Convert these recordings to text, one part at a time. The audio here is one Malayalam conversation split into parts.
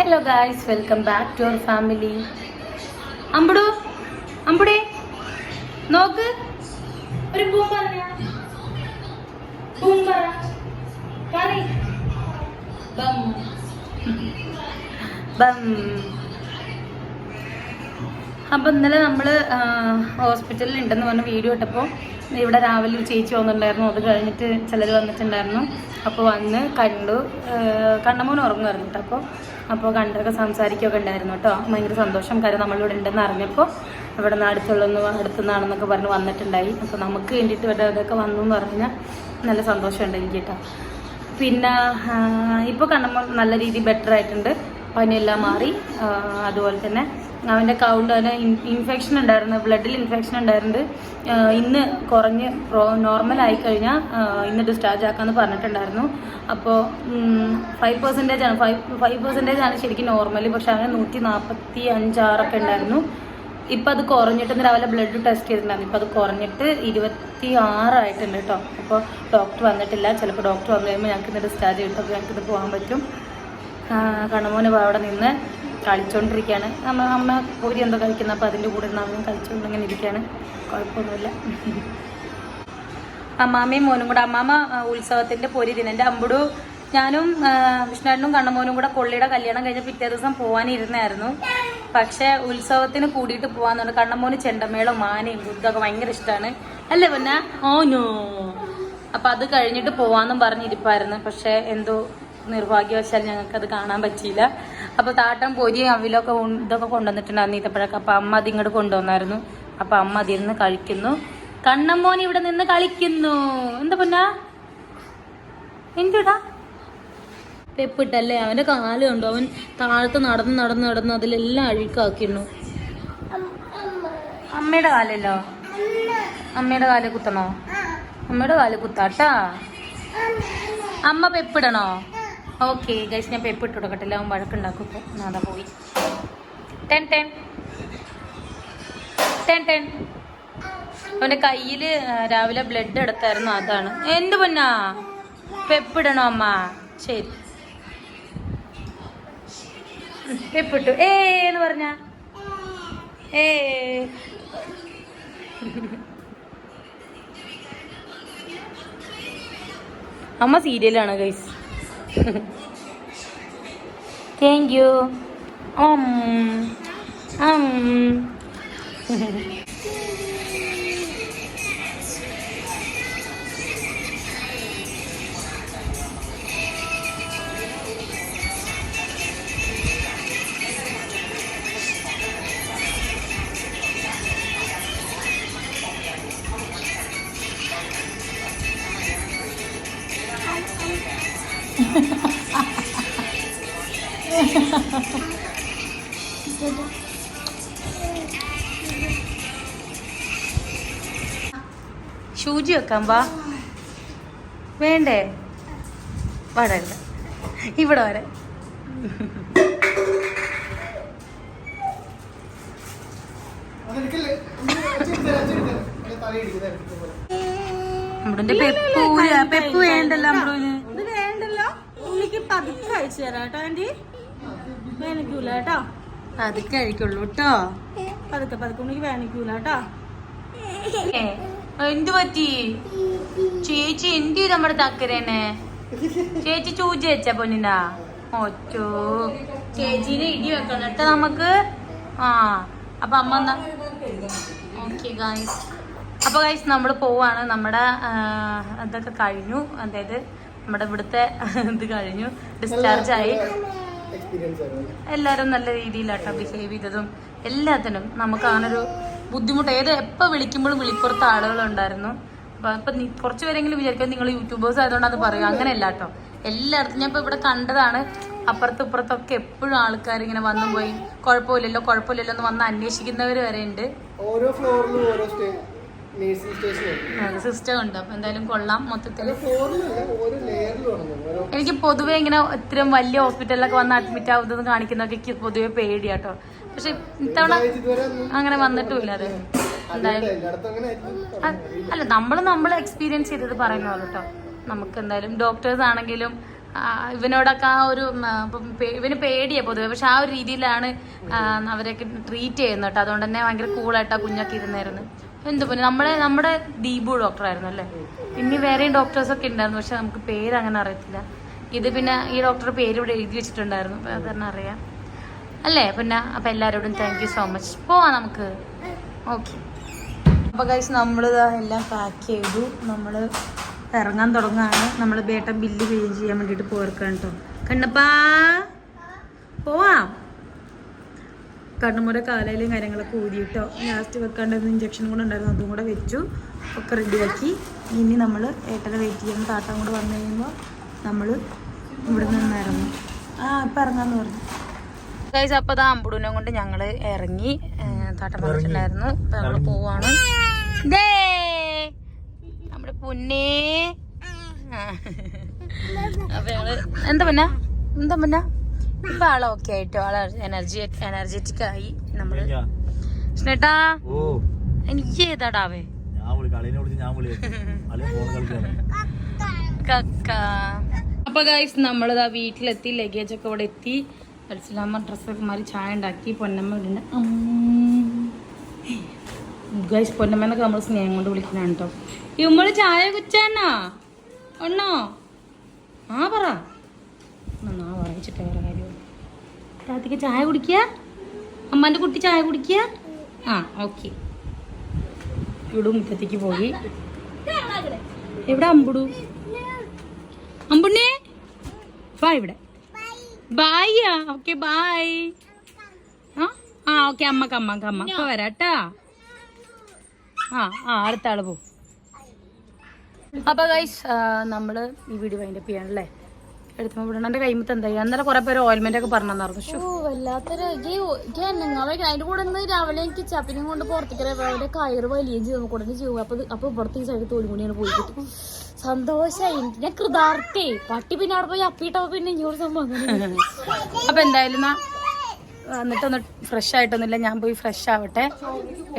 Hello guys welcome back to our family അമ്പടു അമ്പടേ നോക്ക്. ഒരു പൂം പറഞ്ഞ? പൂം പറ. പറയ്. ബം. ബം. അപ്പം ഇന്നലെ നമ്മൾ ഹോസ്പിറ്റലിൽ ഉണ്ടെന്ന് പറഞ്ഞ വീഡിയോ ഇട്ടപ്പോൾ ഇവിടെ രാവിലെ ഒരു ചേച്ചി വന്നിട്ടുണ്ടായിരുന്നു. അത് കഴിഞ്ഞിട്ട് ചിലർ വന്നിട്ടുണ്ടായിരുന്നു. അപ്പോൾ വന്ന് കണ്ടു. കണ്ണമോൻ ഉറങ്ങുമായിരുന്നു കേട്ടോ. അപ്പോൾ അപ്പോൾ കണ്ടൊക്കെ സംസാരിക്കുകയൊക്കെ ഉണ്ടായിരുന്നു കേട്ടോ. ഭയങ്കര സന്തോഷം. കാര്യം നമ്മളിവിടെ ഉണ്ടെന്ന് അറിഞ്ഞപ്പോൾ ഇവിടെ നിന്ന് അടുത്തുള്ളൊന്ന് അടുത്തുനിന്നാണെന്നൊക്കെ പറഞ്ഞ് വന്നിട്ടുണ്ടായി. അപ്പോൾ നമുക്ക് വേണ്ടിയിട്ട് ഇവിടെ ഇതൊക്കെ വന്നു എന്ന് പറഞ്ഞാൽ നല്ല സന്തോഷമുണ്ട് എനിക്ക് കേട്ടോ. പിന്നെ ഇപ്പോൾ കണ്ണമ്മ നല്ല രീതിയിൽ ബെറ്റർ ആയിട്ടുണ്ട്. പനിയെല്ലാം മാറി. അതുപോലെ തന്നെ അവന്റെ കൗണ്ട് അവന് ഇൻഫെക്ഷൻ ഉണ്ടായിരുന്നു ബ്ലഡിൽ ഇൻഫെക്ഷൻ ഉണ്ടായിരുന്നു ഇന്ന് കുറഞ്ഞ് നോർമൽ ആയി കഴിഞ്ഞാൽ ഇന്ന് ഡിസ്ചാർജ് ആക്കാമെന്ന് പറഞ്ഞിട്ടുണ്ടായിരുന്നു. അപ്പോൾ ഫൈവ് പെർസെന്റേജ് ആണ്. ഫൈവ് ഫൈവ് പെർസെന്റേജ് ആണ് ശരിക്കും നോർമൽ പക്ഷെ അവന് നൂറ്റി നാൽപ്പത്തി അഞ്ചാറൊക്കെ ഉണ്ടായിരുന്നു. ഇപ്പം അത് കുറഞ്ഞിട്ട് രാവിലെ ബ്ലഡ് ടെസ്റ്റ് ചെയ്തിട്ടുണ്ടായിരുന്നു. ഇപ്പം അത് കുറഞ്ഞിട്ട് ഇരുപത്തി ആറായിട്ടുണ്ട് കേട്ടോ. അപ്പോൾ ഡോക്ടർ വന്നിട്ടില്ല. ചിലപ്പോൾ ഡോക്ടർ വന്നു കഴിയുമ്പോൾ ഞങ്ങൾക്ക് ഇന്ന് ഡിസ്ചാർജ് കിട്ടും അപ്പോൾ ഞങ്ങൾക്ക് ഇത് പോകാൻ പറ്റും. കണ്ണമോന് അവിടെ നിന്ന് കളിച്ചുകൊണ്ടിരിക്കുകയാണ് നമ്മൾ അമ്മ പൂരി എന്തോ കഴിക്കുന്നത് അപ്പോൾ അതിന്റെ കൂടെ നമ്മളും കളിച്ചുകൊണ്ട് ഇങ്ങനെ ഇരിക്കുകയാണ് കുഴപ്പമൊന്നുമില്ല. അമ്മാമ്മയും മോനും കൂടെ അമ്മാമ്മ ഉത്സവത്തിന്റെ പൊരി ദിനം. എന്റെ അമ്പുടു ഞാനും വിഷ്ണുവേട്ടനും കണ്ണമോനും കൂടെ കൊള്ളിയുടെ കല്യാണം കഴിഞ്ഞ പിറ്റേ ദിവസം പോകാനിരുന്നായിരുന്നു പക്ഷേ ഉത്സവത്തിന് കൂടിയിട്ട് പറഞ്ഞു കണ്ണമോന് ചെണ്ടമേളും മാനയും ബുദ്ധമൊക്കെ ഭയങ്കര ഇഷ്ടമാണ് അല്ലേ പിന്നെ? ഓനോ അപ്പം അത് കഴിഞ്ഞിട്ട് പോവാന്നും പറഞ്ഞിരിപ്പായിരുന്നു. പക്ഷേ എന്തോ നിർഭാഗ്യവശാൽ ഞങ്ങൾക്ക് അത് കാണാൻ പറ്റിയില്ല. അപ്പൊ താട്ടം പൊരി അവിലൊക്കെ ഇതൊക്കെ കൊണ്ടുവന്നിട്ടുണ്ടായിരുന്നു ഈത്തപ്പഴൊക്കെ. അപ്പൊ അമ്മ അത് ഇങ്ങോട്ട് കൊണ്ടുവന്നായിരുന്നു. അപ്പൊ അമ്മ അതിൽ നിന്ന് കഴിക്കുന്നു. കണ്ണമ്മോൻ ഇവിടെ നിന്ന് കളിക്കുന്നു. എന്താ പൊന്നാ? എന്തുടാ? പെപ്പിട്ടല്ലേ? അവന്റെ കാൽ കണ്ടു. അവൻ താഴത്ത് നടന്ന് നടന്ന് നടന്ന് അതിലെല്ലാം അഴുക്കാക്കിയിരുന്നു. അമ്മയുടെ കാലല്ലോ? അമ്മയുടെ കാൽ കുത്തണോ? അമ്മയുടെ കാൽ കുത്താട്ടാ? അമ്മ പെപ്പിടണോ? ഓക്കെ ഗൈസ് ഞാൻ പെപ്പിട്ട് കൊടുക്കട്ടില്ല അവൻ വഴക്കുണ്ടാക്കും ഇപ്പോൾ നാദാ പോയി. ടെൻ ടെൻ ടെൻ ടെൻ അവന്റെ കയ്യിൽ രാവിലെ ബ്ലഡ് എടുത്തായിരുന്നു അതാണ്. എന്ത് പൊന്നാ? പെപ്പിടണോ അമ്മ? ശരി. പെപ്പ് പെപ്പിട്ടു ഏ എന്ന് പറഞ്ഞ? ഏ. അമ്മ സീരിയലാണ് ഗൈസ് താങ്ക് യു ഉം ഉം ഷൂജി വെക്കാൻ വാ. വേണ്ടേ? വരണ്ട ഇവിടെ. വരെ. നമ്മുടെ പെപ്പു വേണ്ടല്ലോ ഇത് വേണ്ടല്ലോ. ഉള്ളിക്ക് പതുക്കെ അയച്ചു തരാം കേട്ടോ ആന്റി വേനിക്കൂല കേട്ടോ. അത് കഴിക്കുള്ളൂ കേട്ടോ പതുക്കെ പതുക്കെ ഉള്ളിക്ക് വേനിക്കൂല കേട്ടോ. എന്ത് പറ്റി? ചേച്ചി എന്ത് നമ്മുടെ തക്കരേനെ? ചേച്ചി ചൂജി വെച്ച പൊന്നിനാ? ഒറ്റോ. ചേച്ചീനെ ഇടി വെക്കണം കേട്ടോ നമുക്ക്. ആ അപ്പൊ അമ്മ എന്നാ? ഓക്കെ ഗായ്സ് അപ്പൊ ഗായ്സ് നമ്മൾ പോവാണ്. നമ്മുടെ ഇതൊക്കെ കഴിഞ്ഞു. അതായത് നമ്മുടെ ഇവിടുത്തെ ഇത് കഴിഞ്ഞു. ഡിസ്ചാർജ് ആയി. എക്സ്പീരിയൻസ് ആയിരുന്നു എല്ലാവരും നല്ല രീതിയിലാട്ടോ ബിഹേവ് ചെയ്തതും എല്ലാത്തിനും നമുക്ക് അങ്ങനൊരു ബുദ്ധിമുട്ട്. ഏത് എപ്പോൾ വിളിക്കുമ്പോഴും വിളിപ്പുറത്ത് ആളുകളുണ്ടായിരുന്നു. അപ്പൊ ഇപ്പൊ കുറച്ച് പേരെങ്കിലും വിചാരിക്കും നിങ്ങൾ യൂട്യൂബേഴ്സ് ആയതുകൊണ്ട് അത് പറയും. അങ്ങനെയല്ല കേട്ടോ എല്ലായിടത്തും ഞാൻ ഇപ്പൊ ഇവിടെ കണ്ടതാണ്. അപ്പുറത്തും ഇപ്പുറത്തൊക്കെ എപ്പോഴും ആൾക്കാർ ഇങ്ങനെ വന്നു പോയി കുഴപ്പമില്ലല്ലോ കുഴപ്പമില്ലല്ലോ എന്ന് വന്ന് അന്വേഷിക്കുന്നവർ വരെ ഉണ്ട് ഓരോ ഫ്ലോറിലും ഓരോ സ്റ്റേ സിസ്റ്റം ഉണ്ട്. അപ്പൊ എന്തായാലും കൊള്ളാം മൊത്തത്തിൽ. എനിക്ക് പൊതുവെ ഇങ്ങനെ ഇത്രയും വലിയ ഹോസ്പിറ്റലിലൊക്കെ വന്ന് അഡ്മിറ്റ് ആവുന്നത് കാണിക്കുന്നൊക്കെ എനിക്ക് പൊതുവെ പേടിയാട്ടോ പക്ഷെ ഇത്തവണ അങ്ങനെ വന്നിട്ടുമില്ല അത്. അല്ല നമ്മൾ നമ്മൾ എക്സ്പീരിയൻസ് ചെയ്തത് പറയുന്ന പോലെ കേട്ടോ നമുക്ക് എന്തായാലും ഡോക്ടേഴ്സ് ആണെങ്കിലും ഇവനോടൊക്കെ ആ ഒരു ഇവന് പേടിയാ പൊതുവെ. പക്ഷെ ആ ഒരു രീതിയിലാണ് അവരൊക്കെ ട്രീറ്റ് ചെയ്യുന്നത് കേട്ടോ. അതുകൊണ്ട് തന്നെ ഭയങ്കര കൂളായിട്ടാ കുഞ്ഞൊക്കെ ഇരുന്നായിരുന്നു എന്ത് പിന്നെ നമ്മുടെ നമ്മുടെ ദീപു ഡോക്ടറായിരുന്നു അല്ലേ? ഇനി വേറെയും ഡോക്ടേഴ്സ് ഒക്കെ ഉണ്ടായിരുന്നു. പക്ഷെ നമുക്ക് പേര് അങ്ങനെ അറിയത്തില്ല. ഇത് പിന്നെ ഈ ഡോക്ടറുടെ പേര് ഇവിടെ എഴുതി വെച്ചിട്ടുണ്ടായിരുന്നു. അത് തന്നെ അറിയാം. അല്ലേ? പിന്നെ അപ്പൊ എല്ലാവരോടും താങ്ക് യു സോ മച്ച് പോവാം നമുക്ക്. ഓക്കെ അപ്പൊ കഴിച്ച് നമ്മൾ എല്ലാം പാക്ക് ചെയ്തു. നമ്മൾ ഇറങ്ങാൻ തുടങ്ങാണ് നമ്മൾ ബേട്ട ബില്ല് പേ ചെയ്യാൻ വേണ്ടിയിട്ട് പോർക്കാണ് കേട്ടോ കണ്ണപ്പാ പോവാം. കണ്ണുമുറ കാലയിലും കാര്യങ്ങളൊക്കെ ഊതിയിട്ടോ ലാസ്റ്റ് വെക്കാണ്ടിരുന്ന ഇഞ്ചക്ഷൻ കൂടെ ഉണ്ടായിരുന്നു അതും കൂടെ വെച്ചു. ഒക്കെ റെഡിയാക്കി ഇനി നമ്മൾ ഏട്ടനെ വെയിറ്റ് ചെയ്യണം താട്ടം കൂടെ വന്നു കഴിയുമ്പോൾ നമ്മൾ ഇവിടെ നിന്ന് ഇറങ്ങും. ആ ഇപ്പം ഇറങ്ങാന്ന് പറഞ്ഞു. ഗൈസ് അപ്പോൾ അത് അമ്പുടൂനെ കൊണ്ട് ഞങ്ങൾ ഇറങ്ങി. താട്ടം പറഞ്ഞിട്ടുണ്ടായിരുന്നു അപ്പം ഞങ്ങൾ പോവാണ്. ദേ പൊന്നേ. ആ. അപ്പൊ ഞങ്ങൾ എന്താ പൊന്ന? എന്താ പൊന്ന? ഇപ്പൊ ആളെ ഓക്കെ ആയിട്ടോ? ആളെ എനർജി എനർജറ്റിക് ആയി. നമ്മൾ സ്നേട്ടാ. ഓ. എനിക്ക് ഏതാടാവേ കക്ക. അപ്പൊ ഗൈസ് നമ്മളിതാ വീട്ടിലെത്തി ലഗേജ് ഒക്കെ ഇവിടെ എത്തി. അൽസലാമ ഡ്രസ്സൊക്കെ മാറി ചായ ഉണ്ടാക്കി പൊന്നമ്മ ഇവിടെ ഗൈസ് പൊന്നമ്മന്നൊക്കെ നമ്മൾ സ്നേഹം കൊണ്ട് വിളിക്കുന്നതാണ് കേട്ടോ ഇമ്മൾ ചായ കുച്ചാനാ ഒണ്ണോ ആ പറ. എന്നാ പറയിച്ചിട്ട് വേറെ കാര്യം. താത്തിക്ക് ചായ കുടിക്കുക അമ്മാന്റെ കുട്ടി ചായ കുടിക്കുക ആ ഓക്കെ. ഇവിടെ മുറ്റത്തേക്ക് പോയി. എവിടെ അമ്പുടു? അമ്പുണ്ണേ? വാ ഇവിടെ. Bye okay bye. ആ ഓക്കെ അമ്മയ്ക്ക് അമ്മയ്ക്ക് അമ്മയ്ക്ക്. വരാട്ടാ. ആ ആ അടുത്ത ആൾ പോ. അപ്പൊ ഗൈസ് നമ്മൾ ഈ വീഡിയോ വൈൻഡപ്പ് ചെയ്യാണല്ലേ എടുത്തുമ്പോ വിടണം. എന്റെ കൈമത്ത് എന്തായി? അന്നേരം കൊറേ പേര് ഓയിൽമെന്റ് ഒക്കെ പറഞ്ഞു ശ്ശോ. വല്ലാത്തൊരു അതിന്റെ കൂടെ രാവിലെ എനിക്ക് ചപ്പിനും കൊണ്ട് പുറത്തേക്ക് കയറ് വലിയും ചെയ്തു കൂടെ ചെയ്യും. അപ്പൊ ഇത് അപ്പൊ പുറത്ത് ഈ സൈഡ് തോലും കൂടിയാണ് പോയി കിട്ടും. സന്തോഷായി. എനിക്ക് ഞാൻ കൃതാർത്ഥേ. പട്ടി പിന്നെ അവിടെ പോയി പിന്നെ ഇങ്ങോട്ട് സംഭവം എന്തായാലും എന്നിട്ടൊന്ന് ഫ്രഷ് ആയിട്ടൊന്നുമില്ല. ഞാൻ പോയി ഫ്രഷ് ആവട്ടെ.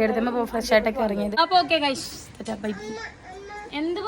എടുത്തുമ്പോ ഫ്രഷ് ആയിട്ടൊക്കെ ഇറങ്ങിയത്? അപ്പൊ ഓക്കെ ഗൈസ് ബൈ എന്ത്